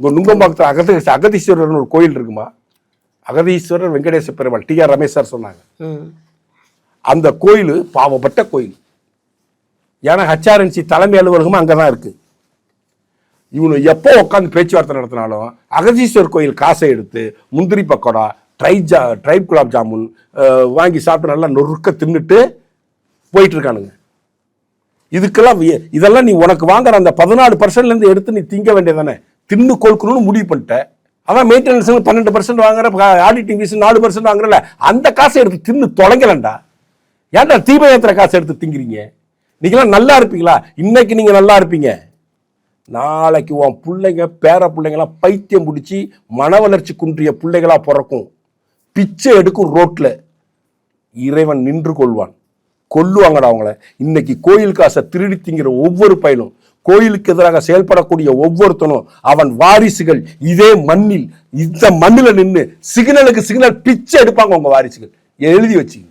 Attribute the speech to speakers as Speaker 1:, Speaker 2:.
Speaker 1: உங்க நுங்கம்பாக்கத்தில் அகதி அகதீஸ்வரர்னு ஒரு கோயில் இருக்குமா? Agatheeswarar Venkatesa Perumal T R Ramesh sir சொன்னாங்க. அந்த கோயில் பாவப்பட்ட கோயில். ஏன்னா ஹச்ஆர்என்சி தலைமை அலுவலகமும் அங்கே தான் இருக்கு. இவனு எப்போ உட்காந்து பேச்சுவார்த்தை நடத்தினாலும் அகதீஸ்வர் கோயில் காசை எடுத்து முந்திரி பக்கோடா ட்ரை ஜா ட்ரைப் குலாப் ஜாமுன் வாங்கி சாப்பிட்டு நல்லா நொறுக்க தின்னுட்டு போயிட்டு இருக்கானுங்க இதுக்கெல்லாம் இதெல்லாம் நீ உனக்கு வாங்குற அந்த பதினாலு பர்சன்ட்லேருந்து எடுத்து நீ திங்க வேண்டியதானே தின்னு கொடுக்கணும்னு முடிவு பண்ணிட்டேன். அதான் மெயின்டெனன்ஸ் பன்னெண்டு பர்சன்ட் வாங்குற ஆடிட்டிங் ஃபீஸ் நாலு பர்சன்ட் வாங்குறல அந்த காசை எடுத்து தின்னு தொலைங்கலண்டா ஏன்டா தீப தீபயத்திர காசை எடுத்து திங்கிறீங்க? நீங்களாம் நல்லா இருப்பீங்களா? இன்னைக்கு நீங்கள் நல்லா இருப்பீங்க. நாளைக்கு உன் பிள்ளைங்க பேர பிள்ளைங்களாம் பைத்தியம் பிடிச்சி மன வளர்ச்சி குன்றிய பிள்ளைகளாக பிறக்கும். பிச்சை எடுக்கும் ரோட்டில் இறைவன் நின்று கொள்வான். கொல்லுவாங்கடா அவங்கள. இன்னைக்கு கோயில் காசை திருடி திங்கிற ஒவ்வொரு பயனும் கோயிலுக்கு எதிராக செயல்படக்கூடிய ஒவ்வொருத்தனும் அவன் வாரிசுகள். இதே மண்ணில் இந்த மண்ணில் நின்று சிக்னலுக்கு சிக்னல் பிச்சை எடுப்பாங்க உங்க வாரிசுகள். எழுதி வச்சுங்க.